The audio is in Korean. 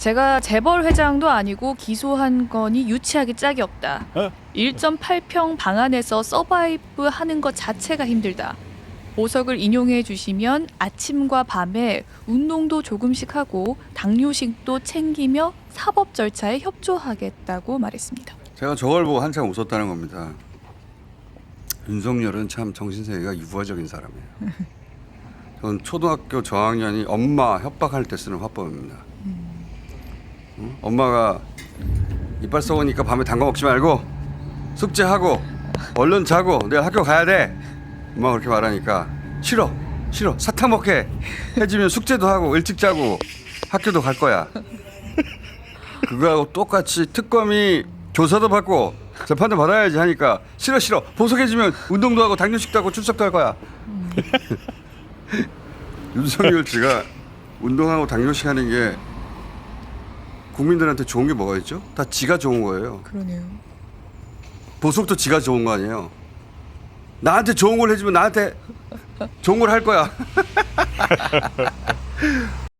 제가 재벌 회장도 아니고 기소한 거니 유치하기 짝이 없다. 어? 1.8평 방 안에서 서바이브 하는 것 자체가 힘들다. 보석을 인용해 주시면 아침과 밤에 운동도 조금씩 하고 당뇨식도 챙기며 사법 절차에 협조하겠다고 말했습니다. 제가 저걸 보고 한참 웃었다는 겁니다. 윤석열은 참 정신세계가 유부화적인 사람이에요. 전 초등학교 저학년이 엄마 협박할 때 쓰는 화법입니다. 응? 엄마가 이빨 썩으니까 밤에 단 거 먹지 말고 숙제하고 얼른 자고 내일 학교 가야 돼. 엄마가 그렇게 말하니까 싫어 싫어 사탕 먹게 해주면 숙제도 하고 일찍 자고 학교도 갈 거야. 그거하고 똑같이 특검이 조사도 받고 재판도 받아야지 하니까 싫어 싫어 보석해주면 운동도 하고 당뇨식도 하고 출석도 할 거야. 윤석열 씨가 운동하고 당뇨식 하는 게 국민들한테 좋은 게 뭐가 있죠? 다 지가 좋은 거예요. 그러네요. 보석도 지가 좋은 거 아니에요. 나한테 좋은 걸 해주면 나한테 좋은 걸 할 거야.